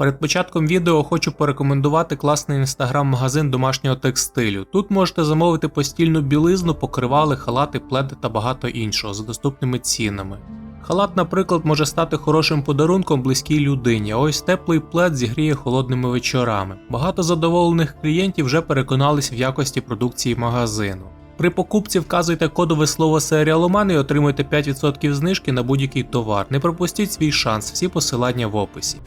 Перед початком відео хочу порекомендувати класний інстаграм-магазин домашнього текстилю. Тут можете замовити постільну білизну, покривали, халати, пледи та багато іншого за доступними цінами. Халат, наприклад, може стати хорошим подарунком близькій людині, а ось теплий плед зігріє холодними вечорами. Багато задоволених клієнтів вже переконались в якості продукції магазину. При покупці вказуйте кодове слово серіаломан і отримуйте 5% знижки на будь-який товар. Не пропустіть свій шанс, всі посилання в описі.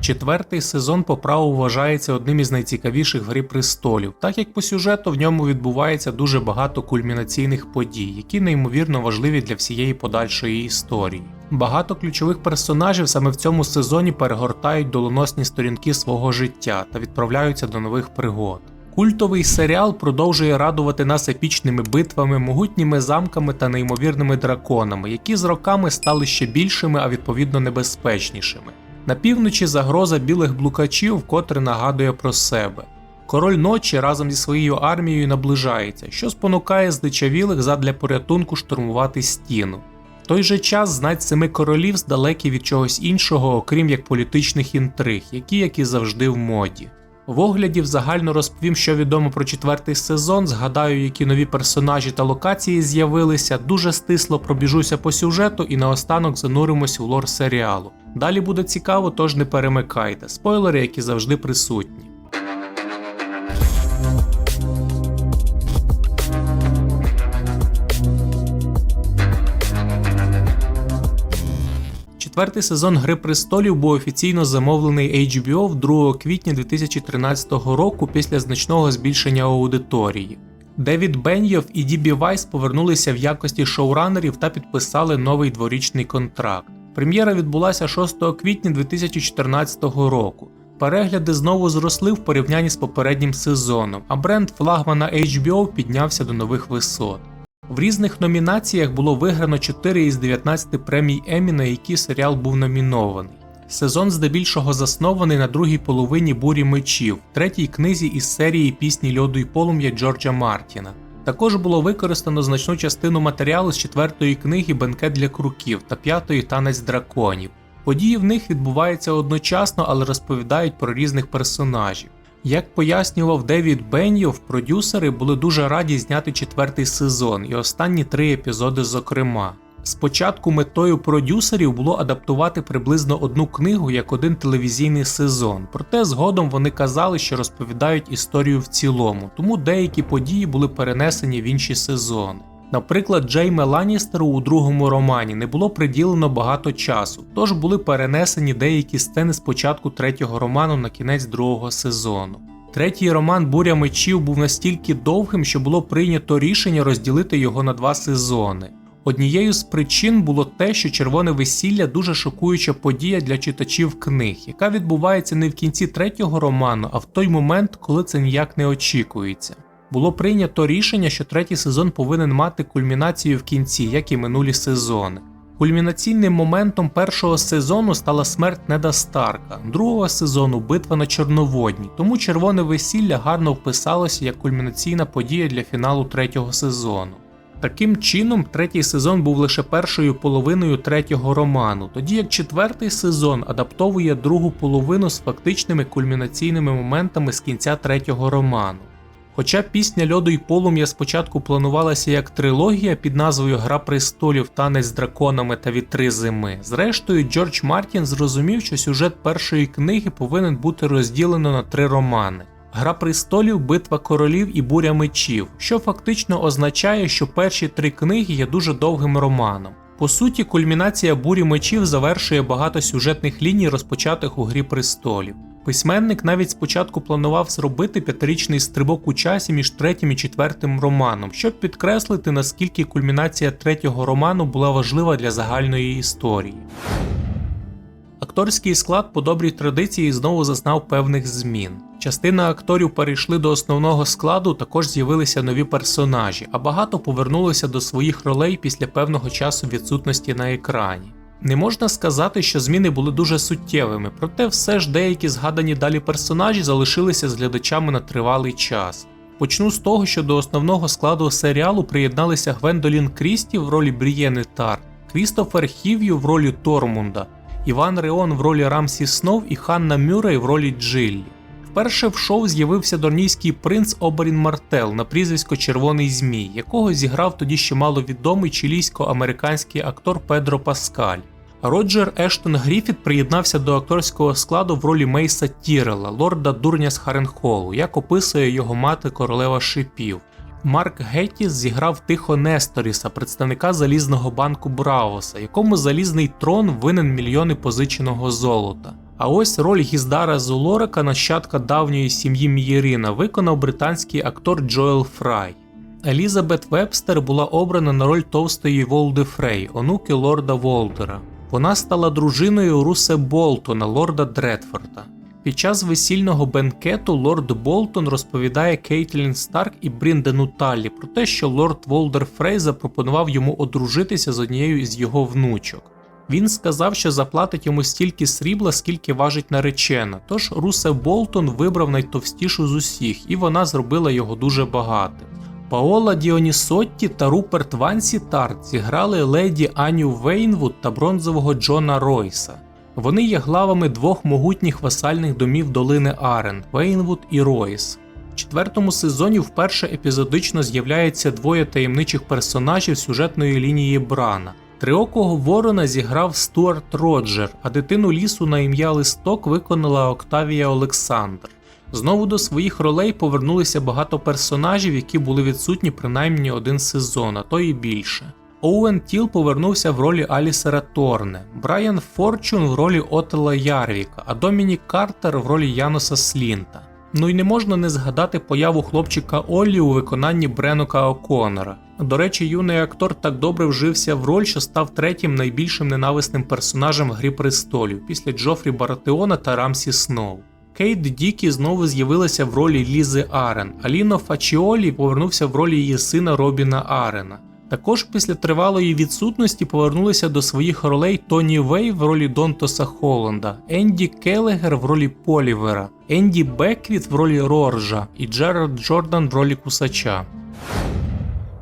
Четвертий сезон по праву вважається одним із найцікавіших в Грі престолів, так як по сюжету в ньому відбувається дуже багато кульмінаційних подій, які неймовірно важливі для всієї подальшої історії. Багато ключових персонажів саме в цьому сезоні перегортають долоносні сторінки свого життя та відправляються до нових пригод. Культовий серіал продовжує радувати нас епічними битвами, могутніми замками та неймовірними драконами, які з роками стали ще більшими, а відповідно небезпечнішими. На півночі загроза білих блукачів вкотре нагадує про себе. Король ночі разом зі своєю армією наближається, що спонукає здичавілих задля порятунку штурмувати стіну. В той же час знать семи королів здалекі від чогось іншого, окрім як політичних інтриг, які, як і завжди, в моді. В огляді загально розповім, що відомо про четвертий сезон, згадаю, які нові персонажі та локації з'явилися, дуже стисло пробіжуся по сюжету і наостанок зануримось у лор серіалу. Далі буде цікаво, тож не перемикайте. Спойлери, які завжди присутні. Четвертий сезон Гри престолів був офіційно замовлений HBO в 2 квітня 2013 року після значного збільшення аудиторії. Девід Бенйов і Дібі Вайс повернулися в якості шоуранерів та підписали новий дворічний контракт. Прем'єра відбулася 6 квітня 2014 року. Перегляди знову зросли в порівнянні з попереднім сезоном, а бренд флагмана HBO піднявся до нових висот. В різних номінаціях було виграно 4 із 19 премій Еммі, на які серіал був номінований. Сезон здебільшого заснований на другій половині бурі мечів, третій книзі із серії пісні льоду й полум'я Джорджа Мартіна. Також було використано значну частину матеріалу з четвертої книги Бенкет для круків та п'ятої танець драконів. Події в них відбуваються одночасно, але розповідають про різних персонажів. Як пояснював Девід Бенйов, продюсери були дуже раді зняти четвертий сезон і останні три епізоди, зокрема. Спочатку метою продюсерів було адаптувати приблизно одну книгу як один телевізійний сезон, проте згодом вони казали, що розповідають історію в цілому, тому деякі події були перенесені в інші сезони. Наприклад, Джейме Ланністеру у другому романі не було приділено багато часу, тож були перенесені деякі сцени з початку третього роману на кінець другого сезону. Третій роман Буря мечів був настільки довгим, що було прийнято рішення розділити його на два сезони. Однією з причин було те, що червоне весілля дуже шокуюча подія для читачів книг, яка відбувається не в кінці третього роману, а в той момент, коли це ніяк не очікується. Було прийнято рішення, що третій сезон повинен мати кульмінацію в кінці, як і минулі сезони. Кульмінаційним моментом першого сезону стала смерть Неда Старка, другого сезону битва на Чорноводні, тому червоне весілля гарно вписалося як кульмінаційна подія для фіналу третього сезону. Таким чином, третій сезон був лише першою половиною третього роману, тоді як четвертий сезон адаптовує другу половину з фактичними кульмінаційними моментами з кінця третього роману. Хоча пісня льоду й полум'я спочатку планувалася як трилогія під назвою Гра престолів, танець з драконами та вітри зими, зрештою Джордж Мартін зрозумів, що сюжет першої книги повинен бути розділено на три романи. Гра престолів, битва королів і буря мечів, що фактично означає, що перші три книги є дуже довгим романом. По суті, кульмінація бурі мечів завершує багато сюжетних ліній, розпочатих у Грі престолів. Письменник навіть спочатку планував зробити п'ятирічний стрибок у часі між третім і четвертим романом, щоб підкреслити, наскільки кульмінація третього роману була важлива для загальної історії. Акторський склад по добрій традиції знову зазнав певних змін. Частина акторів перейшли до основного складу, також з'явилися нові персонажі, а багато повернулися до своїх ролей після певного часу відсутності на екрані. Не можна сказати, що зміни були дуже суттєвими, проте все ж деякі згадані далі персонажі залишилися з глядачами на тривалий час. Почну з того, що до основного складу серіалу приєдналися Гвендолін Крісті в ролі Брієни Тар, Крістофер Хів'ю в ролі Тормунда, Іван Реон в ролі Рамсі Снов і Ханна Мюррей в ролі Джиллі. Вперше в шоу з'явився дорнійський принц Оберін Мартел на прізвисько Червоний Змій, якого зіграв тоді ще маловідомий чилійсько-американський актор Педро Паскаль. Роджер Ештон Гріфіт приєднався до акторського складу в ролі Мейса Тірела, лорда Дурня з Харенхолу, як описує його мати королева шипів. Марк Геттіс зіграв Тихо Несторіса, представника залізного банку Браоса, якому залізний трон винен мільйони позиченого золота. А ось роль Гіздара Зулорика, нащадка давньої сім'ї Мієрина, виконав британський актор Джоел Фрай. Елізабет Вебстер була обрана на роль товстої Волди Фрей, онуки лорда Волдера. Вона стала дружиною Русе Болтона, лорда Дредфорда. Під час весільного бенкету лорд Болтон розповідає Кейтлін Старк і Бріндену Таллі про те, що лорд Волдер Фрей запропонував йому одружитися з однією з його внучок. Він сказав, що заплатить йому стільки срібла, скільки важить наречена. Тож Русе Болтон вибрав найтовстішу з усіх, і вона зробила його дуже багатим. Паола Діонісотті та Руперт Вансі Тарт зіграли леді Аню Вейнвуд та бронзового Джона Ройса. Вони є главами двох могутніх васальних домів долини Арен Вейнвуд і Ройс. В четвертому сезоні вперше епізодично з'являється двоє таємничих персонажів сюжетної лінії Брана. Триокого ворона зіграв Стюарт Роджер, а дитину лісу на ім'я Листок виконала Октавія Олександр. Знову до своїх ролей повернулися багато персонажів, які були відсутні принаймні один сезон, а то і більше. Оуен Тіл повернувся в ролі Алісера Торне, Брайан Форчун в ролі Отела Ярвіка, а Домінік Картер в ролі Яноса Слінта. Ну і не можна не згадати появу хлопчика Оллі у виконанні Бренока О'Коннора. До речі, юний актор так добре вжився в роль, що став третім найбільшим ненависним персонажем в Грі престолів після Джофрі Баратеона та Рамсі Сноу. Кейт Дікі знову з'явилася в ролі Лізи Арен, а Ліно Фачіолі повернувся в ролі її сина Робіна Арена. Також після тривалої відсутності повернулися до своїх ролей Тоні Вей в ролі Донтоса Холланда, Енді Келегер в ролі Полівера, Енді Беквіт в ролі Роржа і Джерард Джордан в ролі Кусача.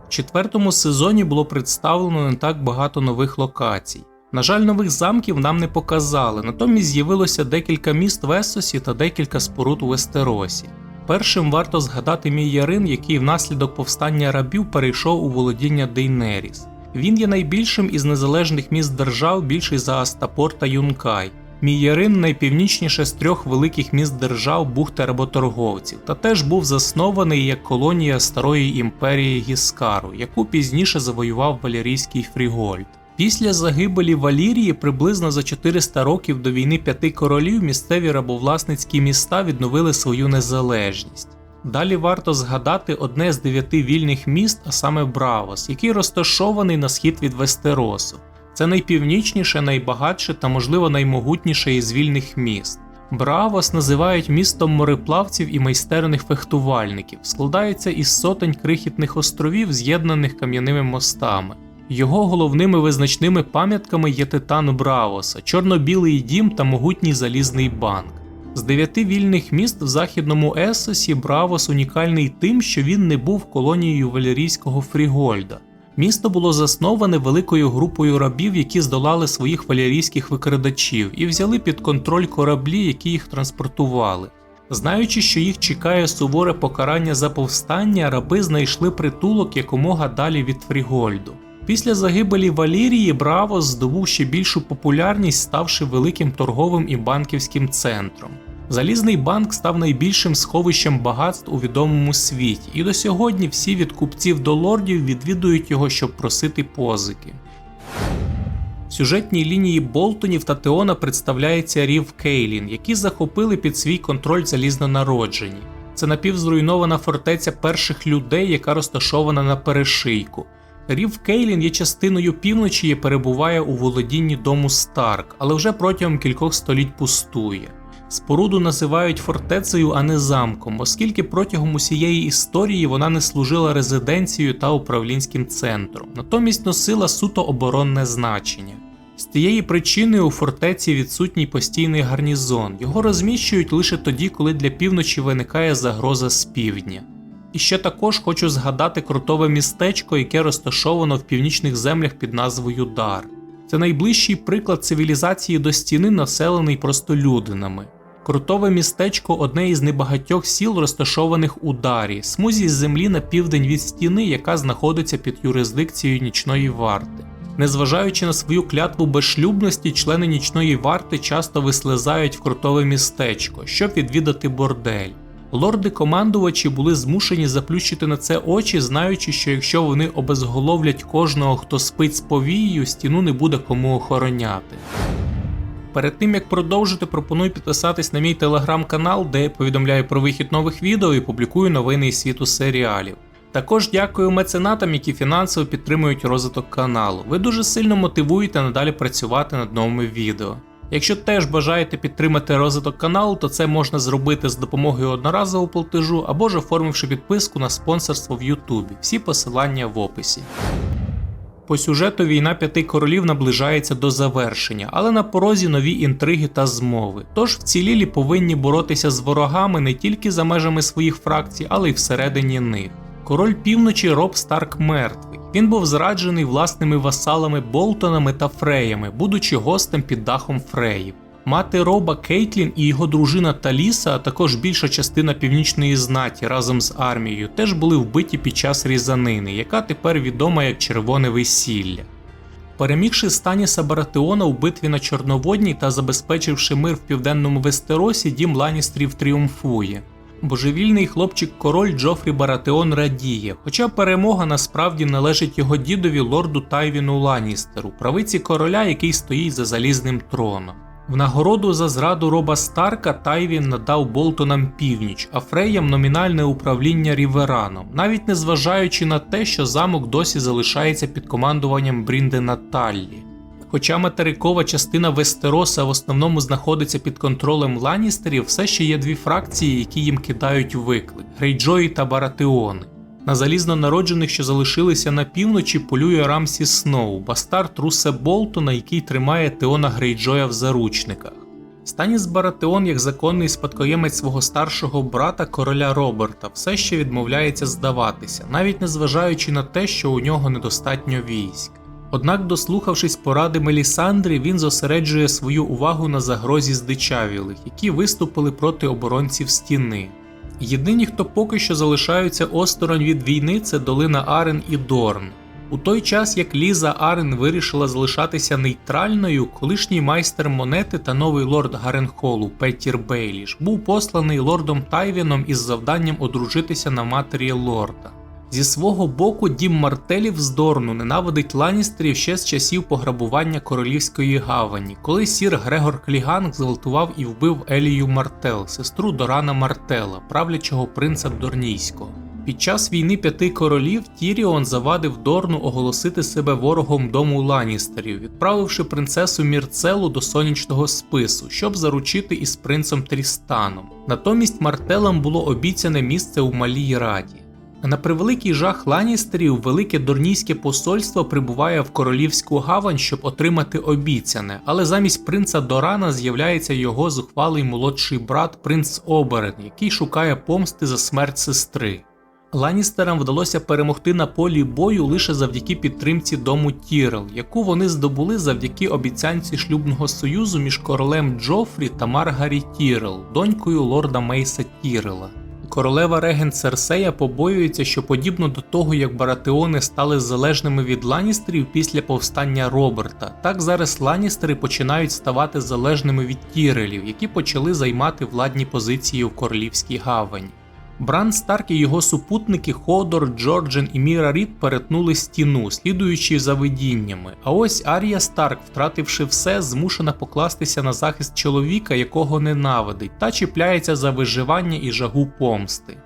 В четвертому сезоні було представлено не так багато нових локацій. На жаль, нових замків нам не показали, натомість з'явилося декілька міст в Есосі та декілька споруд у Вестеросі. Першим варто згадати мій Ярин, який внаслідок повстання рабів перейшов у володіння Дейнеріс. Він є найбільшим із незалежних міст держав, більший за Астапор та Юнкай. Міярин найпівнічніше з трьох великих міст держав бухти работорговців, та теж був заснований як колонія старої імперії Гіскару, яку пізніше завоював Валерійський Фрігольд. Після загибелі Валірії приблизно за 400 років до війни п'яти королів місцеві рабовласницькі міста відновили свою незалежність. Далі варто згадати одне з дев'яти вільних міст, а саме Бравос, який розташований на схід від Вестеросу. Це найпівнічніше, найбагатше та, можливо, наймогутніше із вільних міст. Бравос називають містом мореплавців і майстерних фехтувальників, складається із сотень крихітних островів, з'єднаних кам'яними мостами. Його головними визначними пам'ятками є Титан Бравоса, чорно-білий дім та могутній залізний банк. З дев'яти вільних міст в західному Есосі Бравос унікальний тим, що він не був колонією валерійського Фрігольда. Місто було засноване великою групою рабів, які здолали своїх валерійських викрадачів і взяли під контроль кораблі, які їх транспортували. Знаючи, що їх чекає суворе покарання за повстання, раби знайшли притулок якомога далі від Фрігольду. Після загибелі Валірії Бравос здобув ще більшу популярність, ставши великим торговим і банківським центром. Залізний банк став найбільшим сховищем багатств у відомому світі, і до сьогодні всі від купців до лордів відвідують його, щоб просити позики. В сюжетній лінії Болтонів та Теона представляється Рів Кейлін, які захопили під свій контроль залізнонароджені. Це напівзруйнована фортеця перших людей, яка розташована на перешийку. Рів Кейлін є частиною півночі і перебуває у володінні дому Старк, але вже протягом кількох століть пустує. Споруду називають фортецею, а не замком, оскільки протягом усієї історії вона не служила резиденцією та управлінським центром, натомість носила суто оборонне значення. З тієї причини у фортеці відсутній постійний гарнізон, його розміщують лише тоді, коли для півночі виникає загроза з півдня. І ще також хочу згадати крутове містечко, яке розташовано в північних землях під назвою Дар. Це найближчий приклад цивілізації до стіни, населений простолюдинами. Крутове містечко одне із небагатьох сіл, розташованих у Дарі, смузі з землі на південь від стіни, яка знаходиться під юрисдикцією нічної варти. Незважаючи на свою клятву безшлюбності, члени нічної варти часто вислизають в крутове містечко, щоб відвідати бордель. Лорди-командувачі були змушені заплющити на це очі, знаючи, що якщо вони обезголовлять кожного, хто спить з повією, стіну не буде кому охороняти. Перед тим як продовжити, пропоную підписатись на мій телеграм-канал, де я повідомляю про вихід нових відео і публікую новини із світу серіалів. Також дякую меценатам, які фінансово підтримують розвиток каналу. Ви дуже сильно мотивуєте надалі працювати над новими відео. Якщо теж бажаєте підтримати розвиток каналу, то це можна зробити з допомогою одноразового платежу або ж оформивши підписку на спонсорство в Ютубі. Всі посилання в описі. По сюжету війна п'яти королів наближається до завершення, але на порозі нові інтриги та змови. Тож вцілілі повинні боротися з ворогами не тільки за межами своїх фракцій, але й всередині них. Король півночі Роб Старк мертвий. Він був зраджений власними васалами Болтонами та Фреями, будучи гостем під дахом Фреїв. Мати Роба Кейтлін і його дружина Таліса, а також більша частина північної знаті разом з армією, теж були вбиті під час різанини, яка тепер відома як Червоне весілля. Перемігши Станіса Баратеона у битві на Чорноводній та забезпечивши мир в південному Вестеросі, дім Ланістрів тріумфує. Божевільний хлопчик король Джофрі Баратеон радіє, хоча перемога насправді належить його дідові лорду Тайвіну Ланістеру, правиці короля, який стоїть за залізним троном. В нагороду за зраду Роба Старка Тайвін надав Болтонам північ, а Фреям номінальне управління Рівераном, навіть не зважаючи на те, що замок досі залишається під командуванням Бріндена Таллі. Хоча материкова частина Вестероса в основному знаходиться під контролем Ланістерів, все ще є дві фракції, які їм кидають виклик Грейджої та Баратеони. На залізно народжених, що залишилися на півночі, полює Рамсі Сноу, бастард Русе Болтона, який тримає Теона Грейджоя в заручниках. Станіс Баратеон, як законний спадкоємець свого старшого брата короля Роберта, все ще відмовляється здаватися, навіть незважаючи на те, що у нього недостатньо військ. Однак, дослухавшись поради Мелісандри, він зосереджує свою увагу на загрозі здичавілих, які виступили проти оборонців стіни. Єдині, хто поки що залишаються осторонь від війни, це долина Арен і Дорн. У той час, як Ліза Арен вирішила залишатися нейтральною, колишній майстер монети та новий лорд Гаренхолу Петтір Бейліш був посланий лордом Тайвіном із завданням одружитися на матері лорда. Зі свого боку, дім Мартелів з Дорну ненавидить Ланістерів ще з часів пограбування королівської гавані, коли сір Грегор Кліган зґвалтував і вбив Елію Мартел, сестру Дорана Мартела, правлячого принца Дорнійського. Під час війни п'яти королів Тіріон завадив Дорну оголосити себе ворогом дому Ланістерів, відправивши принцесу Мірцелу до сонячного спису, щоб заручити із принцем Трістаном. Натомість Мартелам було обіцяне місце у Малій Раді. На превеликий жах Ланістерів, велике дорнійське посольство прибуває в королівську гавань, щоб отримати обіцяне, але замість принца Дорана з'являється його зухвалий молодший брат принц Оберен, який шукає помсти за смерть сестри. Ланістерам вдалося перемогти на полі бою лише завдяки підтримці дому Тірел, яку вони здобули завдяки обіцянці шлюбного союзу між королем Джофрі та Маргарі Тірел, донькою лорда Мейса Тірела. Королева регент Серсея побоюється, що подібно до того, як Баратеони стали залежними від Ланістерів після повстання Роберта, так зараз Ланістери починають ставати залежними від Тірелів, які почали займати владні позиції в Королівській гавані. Бран Старк і його супутники Ходор, Джорджен і Міра Рід перетнули стіну, слідуючи за видіннями. А ось Арія Старк, втративши все, змушена покластися на захист чоловіка, якого ненавидить, та чіпляється за виживання і жагу помсти.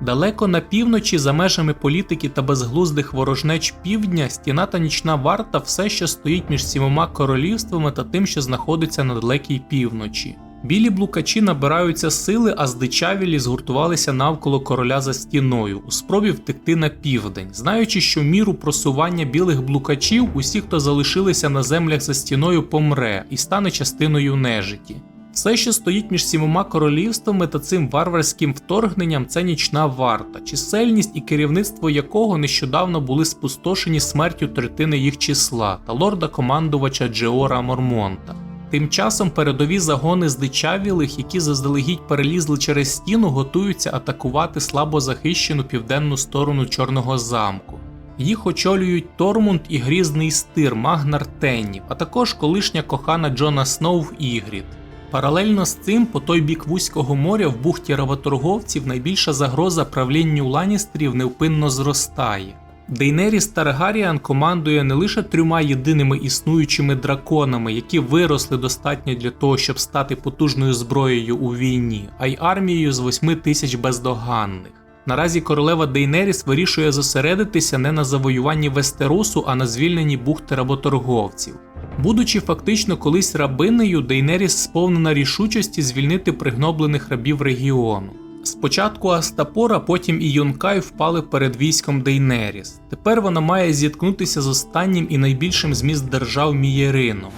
Далеко на півночі, за межами політики та безглуздих ворожнеч півдня, стіна та нічна варта все ще стоїть між сімома королівствами та тим, що знаходиться на далекій півночі. Білі блукачі набираються сили, а здичавілі згуртувалися навколо короля за стіною, у спробі втекти на південь, знаючи, що міру просування білих блукачів усі, хто залишилися на землях за стіною, помре і стане частиною нежиті. Все, що стоїть між сімома королівствами та цим варварським вторгненням, це нічна варта, чисельність і керівництво якого нещодавно були спустошені смертю третини їх числа та лорда-командувача Джеора Мормонта. Тим часом передові загони здичавілих, які заздалегідь перелізли через стіну, готуються атакувати слабо захищену південну сторону Чорного замку. Їх очолюють Тормунд і грізний стир Магнар Теннів, а також колишня кохана Джона Сноу Ігріт. Паралельно з цим, по той бік Вузького моря в бухті работорговців найбільша загроза правлінню Ланістрів невпинно зростає. Дейнеріс Таргаріан командує не лише трьома єдиними існуючими драконами, які виросли достатньо для того, щоб стати потужною зброєю у війні, а й армією з восьми тисяч бездоганних. Наразі королева Дейнеріс вирішує зосередитися не на завоюванні Вестеросу, а на звільненні бухти работорговців. Будучи фактично колись рабинею, Дейнеріс сповнена рішучості звільнити пригноблених рабів регіону. Спочатку Астапора, потім і Йонкай впали перед військом Дейнеріс. Тепер вона має зіткнутися з останнім і найбільшим з міст держав Мієрином.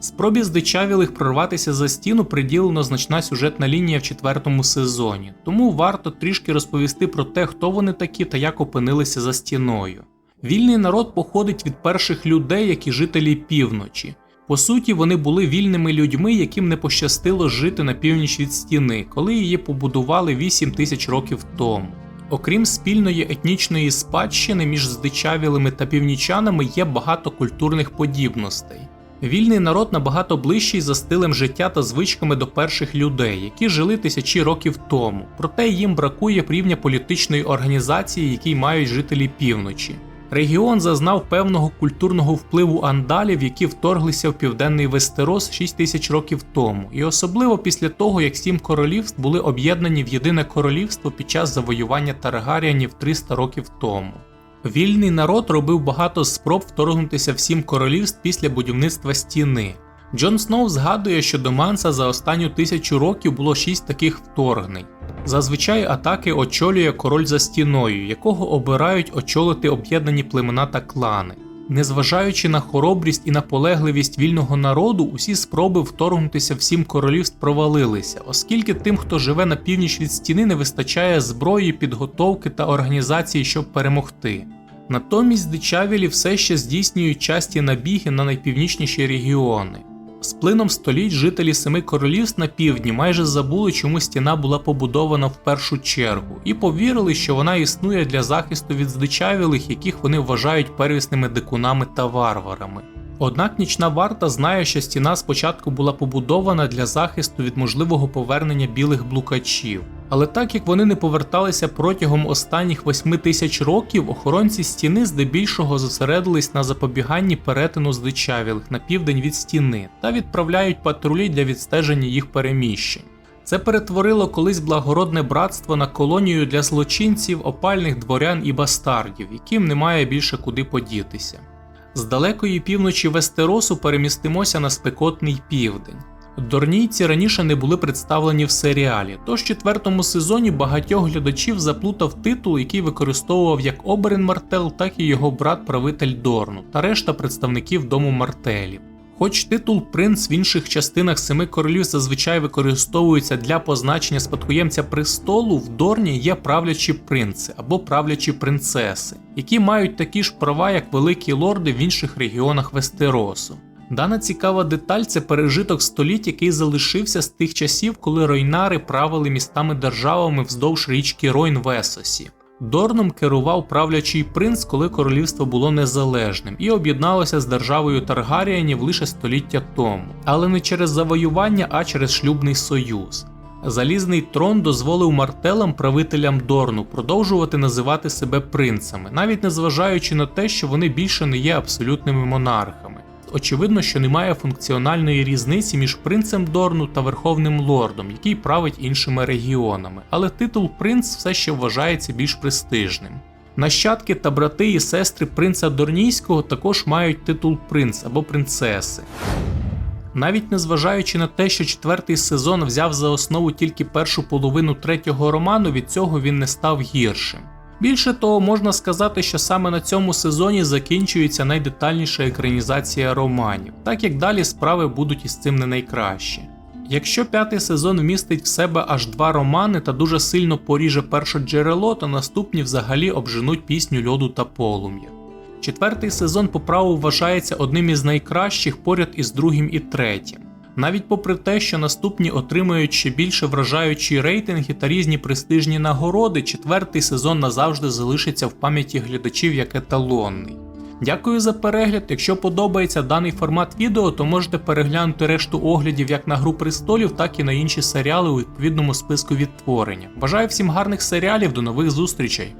Спробі здичавілих прорватися за стіну приділено значна сюжетна лінія в четвертому сезоні, тому варто трішки розповісти про те, хто вони такі та як опинилися за стіною. Вільний народ походить від перших людей, як і жителі півночі. По суті, вони були вільними людьми, яким не пощастило жити на північ від стіни, коли її побудували 8 тисяч років тому. Окрім спільної етнічної спадщини між здичавілими та північанами є багато культурних подібностей. Вільний народ набагато ближчий за стилем життя та звичками до перших людей, які жили тисячі років тому, проте їм бракує рівня політичної організації, який мають жителі півночі. Регіон зазнав певного культурного впливу андалів, які вторглися в південний Вестерос 6 тисяч років тому, і особливо після того, як сім королівств були об'єднані в єдине королівство під час завоювання Таргаріанів 300 років тому. Вільний народ робив багато спроб вторгнутися в сім королівств після будівництва стіни. Джон Сноу згадує, що до Манса за останню тисячу років було шість таких вторгнень. Зазвичай атаки очолює король за стіною, якого обирають очолити об'єднані племена та клани. Незважаючи на хоробрість і наполегливість вільного народу, усі спроби вторгнутися в сім королівств провалилися, оскільки тим, хто живе на північ від стіни, не вистачає зброї, підготовки та організації, щоб перемогти. Натомість дичавілі все ще здійснюють часті набіги на найпівнічніші регіони. З плином століть жителі семи королівств на півдні майже забули, чому стіна була побудована в першу чергу, і повірили, що вона існує для захисту від здичавілих, яких вони вважають первісними дикунами та варварами. Однак нічна варта знає, що стіна спочатку була побудована для захисту від можливого повернення білих блукачів. Але так як вони не поверталися протягом останніх восьми тисяч років, охоронці стіни здебільшого зосередились на запобіганні перетину здичавілих на південь від стіни та відправляють патрулі для відстеження їх переміщень. Це перетворило колись благородне братство на колонію для злочинців, опальних дворян і бастардів, яким немає більше куди подітися. З далекої півночі Вестеросу перемістимося на спекотний південь. Дорнійці раніше не були представлені в серіалі, тож четвертому сезоні багатьох глядачів заплутав титул, який використовував як Оберен Мартел, так і його брат правитель Дорну та решта представників дому Мартелів. Хоч титул принц в інших частинах семи королів зазвичай використовується для позначення спадкоємця престолу, в Дорні є правлячі принци або правлячі принцеси, які мають такі ж права, як великі лорди в інших регіонах Вестеросу. Дана цікава деталь це пережиток століть, який залишився з тих часів, коли ройнари правили містами державами вздовж річки Ройн в Есосі. Дорном керував правлячий принц, коли королівство було незалежним, і об'єдналося з державою Таргаріанів лише століття тому, але не через завоювання, а через шлюбний союз. Залізний трон дозволив мартелам правителям Дорну продовжувати називати себе принцами, навіть незважаючи на те, що вони більше не є абсолютними монархами. Очевидно, що немає функціональної різниці між принцем Дорну та Верховним Лордом, який править іншими регіонами, але титул принц все ще вважається більш престижним. Нащадки та брати і сестри принца Дорнійського також мають титул принц або принцеси. Навіть незважаючи на те, що четвертий сезон взяв за основу тільки першу половину третього роману, від цього він не став гіршим. Більше того, можна сказати, що саме на цьому сезоні закінчується найдетальніша екранізація романів, так як далі справи будуть із цим не найкращі. Якщо п'ятий сезон вмістить в себе аж два романи та дуже сильно поріже перше джерело, то наступні взагалі обженуть пісню льоду та полум'я. Четвертий сезон по праву вважається одним із найкращих поряд із другим і третім. Навіть попри те, що наступні отримують ще більше вражаючі рейтинги та різні престижні нагороди, четвертий сезон назавжди залишиться в пам'яті глядачів як еталонний. Дякую за перегляд. Якщо подобається даний формат відео, то можете переглянути решту оглядів як на Гру престолів, так і на інші серіали у відповідному списку відтворення. Бажаю всім гарних серіалів, до нових зустрічей!